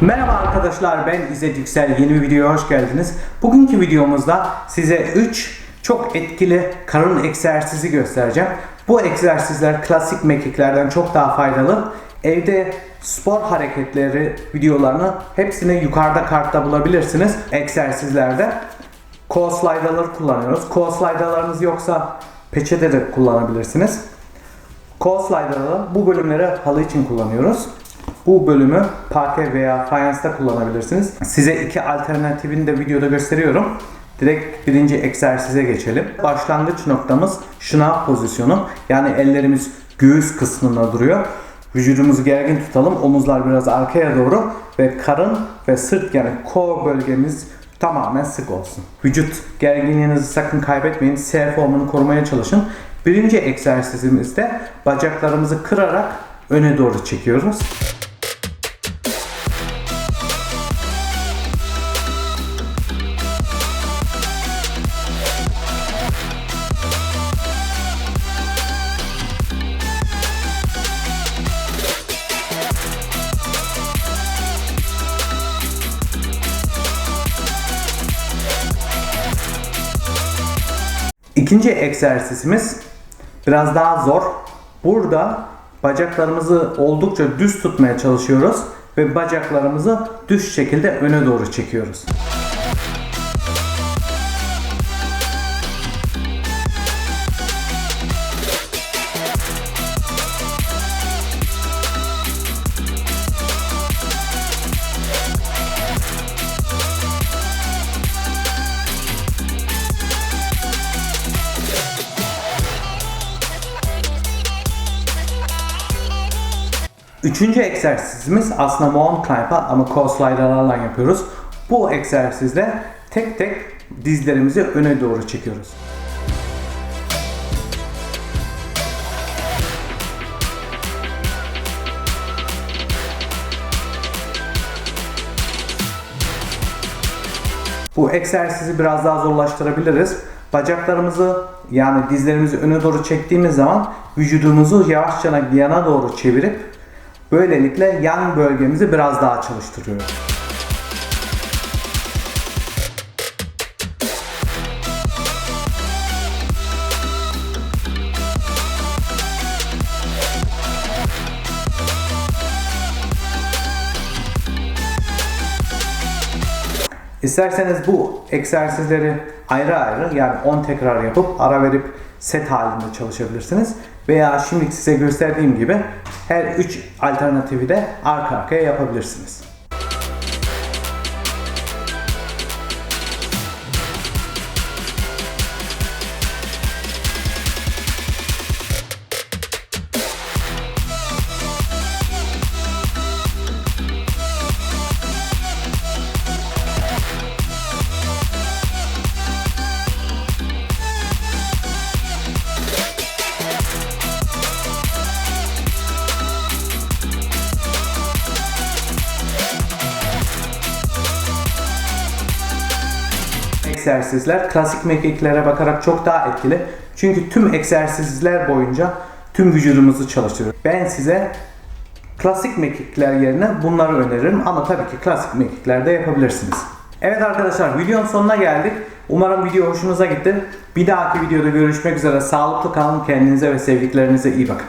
Merhaba arkadaşlar ben İzzet Yüksel yeni bir videoya hoş geldiniz. Bugünkü videomuzda size 3 çok etkili karın egzersizi göstereceğim. Bu egzersizler klasik mekiklerden çok daha faydalı. Evde spor hareketleri videolarını hepsini yukarıda kartta bulabilirsiniz egzersizlerde. Kol slider'ları kullanıyoruz. Kol slider'larınız yoksa peçete de kullanabilirsiniz. Kol slider'ı bu bölümleri halı için kullanıyoruz. Bu bölümü parke veya fayansta kullanabilirsiniz. Size iki alternatifini de videoda gösteriyorum. Direkt birinci egzersize geçelim. Başlangıç noktamız şınav pozisyonu. Yani ellerimiz göğüs kısmında duruyor. Vücudumuzu gergin tutalım. Omuzlar biraz arkaya doğru ve karın ve sırt yani core bölgemiz tamamen sık olsun. Vücut gerginliğinizi sakın kaybetmeyin. S formunu korumaya çalışın. Birinci egzersizimizde bacaklarımızı kırarak öne doğru çekiyoruz. İkinci egzersizimiz biraz daha zor. Burada bacaklarımızı oldukça düz tutmaya çalışıyoruz ve bacaklarımızı düz şekilde öne doğru çekiyoruz. Üçüncü egzersizimiz aslında mount climb ama core slider'larla yapıyoruz. Bu egzersizde tek tek dizlerimizi öne doğru çekiyoruz. Bu egzersizi biraz daha zorlaştırabiliriz. Bacaklarımızı yani dizlerimizi öne doğru çektiğimiz zaman vücudumuzu yavaşça yana doğru çevirip böylelikle yan bölgemizi biraz daha çalıştırıyoruz. İsterseniz bu egzersizleri ayrı ayrı yani 10 tekrar yapıp ara verip set halinde çalışabilirsiniz. Veya şimdi size gösterdiğim gibi her 3 alternatifi de arka arkaya yapabilirsiniz. Egzersizler klasik mekiklere bakarak çok daha etkili. Çünkü tüm egzersizler boyunca tüm vücudumuzu çalıştırıyor. Ben size klasik mekikler yerine bunları öneririm ama tabii ki klasik mekikler de yapabilirsiniz. Evet arkadaşlar videonun sonuna geldik. Umarım video hoşunuza gitti. Bir dahaki videoda görüşmek üzere. Sağlıklı kalın. Kendinize ve sevdiklerinize iyi bakın.